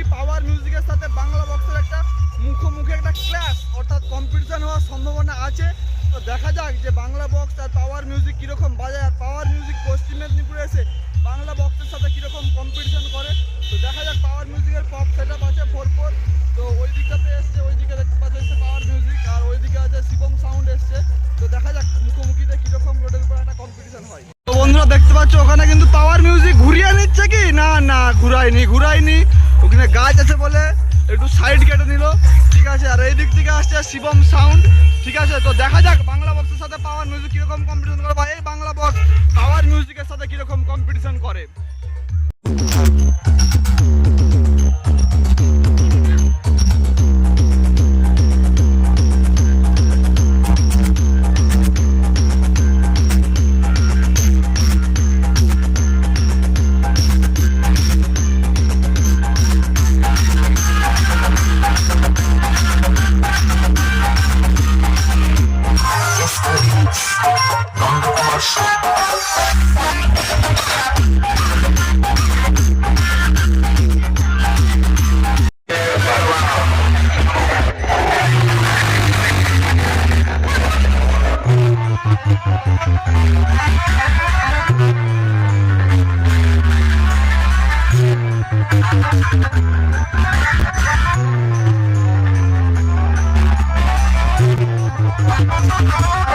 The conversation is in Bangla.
এমসি পাওয়ার মিউজিকের সাথে বাংলা বক্সের একটা মুখোমুখি একটা ক্লাস অর্থাৎ কম্পিটিশান হওয়ার সম্ভাবনা আছে। তো দেখা যাক যে বাংলা বক্স আর পাওয়ার মিউজিক কীরকম বাজায় আর পাওয়ার মিউজিক পশ্চিম মেদিনীপুরে এসে বাংলা বক্সের সাথে কীরকম কম্পিটিশান করে। তো দেখা যাক পাওয়ার মিউজিকের পপ সেট আপ আছে ফোর ফোর তো ওই দিকটাতে এসছে ওই দিকে দেখতে পাচ্ছে পাওয়ার মিউজিক আর ওই দিকে আছে শিবম সাউন্ড এসছে। তো দেখা যাক মুখোমুখিতে কীরকম রোডের উপরে একটা কম্পিটিশান হয়। তো বন্ধুরা দেখতে পাচ্ছ, ওখানে কিন্তু পাওয়ার মিউজিক ঘুরিয়ে নিচ্ছে কি? না না, ঘুরায়নি ঘুরায়নি। ওখানে গাছ আছে বলে একটু সাইড কেটে নিল। ঠিক আছে, আর এই দিক থেকে আসছে শিবম সাউন্ড ঠিক আছে, তো দেখা যাক বাংলা বক্সের সাথে পাওয়ার মিউজিক কীরকম কম্পিটিশন করে বা এই বাংলা বক্স পাওয়ার মিউজিকের সাথে কীরকম কম্পিটিশন করে। Oh,